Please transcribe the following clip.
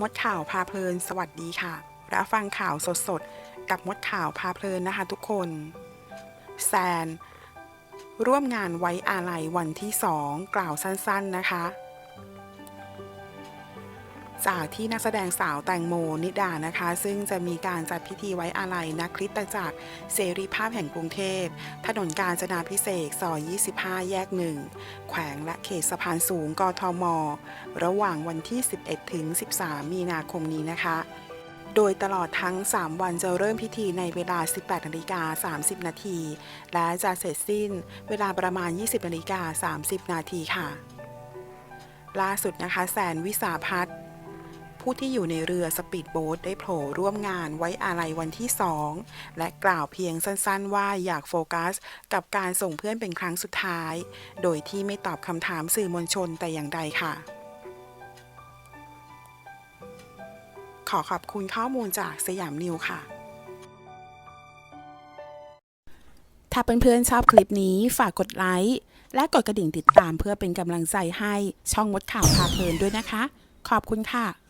มดข่าวพาเพลิน สวัสดีค่ะ รับฟังข่าวสดๆ กับมดข่าวพาเพลินนะคะทุกคน แซน ร่วมงานไว้อาลัยวันที่สองกล่าวสั้นๆนะคะ จากที่นักแสดงสาวแตงโมนิดานะคะ ซึ่งจะมีการจัดพิธีไว้อาลัยนักคริสตจักรเสรีภาพแห่งกรุงเทพ ถนนกาญจนาพิเศษซอย 25 แยกหนึ่งแขวงและเขตสะพานสูงกทม ระหว่างวันที่ 11 ถึง 13 มีนาคมนี้นะคะ โดยตลอดทั้ง 3 วันจะเริ่มพิธีในเวลา 18นาฬิกา30 นาที และจะเสร็จสิ้นเวลาประมาณ 20นาฬิกา30 นาทีค่ะ ล่าสุดนะคะแสนวิสาพัฒน์ ผู้ที่อยู่ในเรือสปีดโบ๊ทได้โผล่ร่วมงานไว้อาลัยวันที่ 2 และกล่าวเพียงสั้นๆ ว่าอยากโฟกัส กับการส่งเพื่อนเป็นครั้งสุดท้าย โดยที่ไม่ตอบคำถามสื่อมวลชนแต่อย่างใดค่ะ ขอขอบคุณข้อมูลจากสยามนิวค่ะถ้าเพื่อนๆชอบคลิปนี้ฝากกดไลค์และกดกระดิ่งติดตามเพื่อเป็นกำลังใจให้ช่องมดข่าวพาเพลินด้วยนะคะ ขอบคุณค่ะ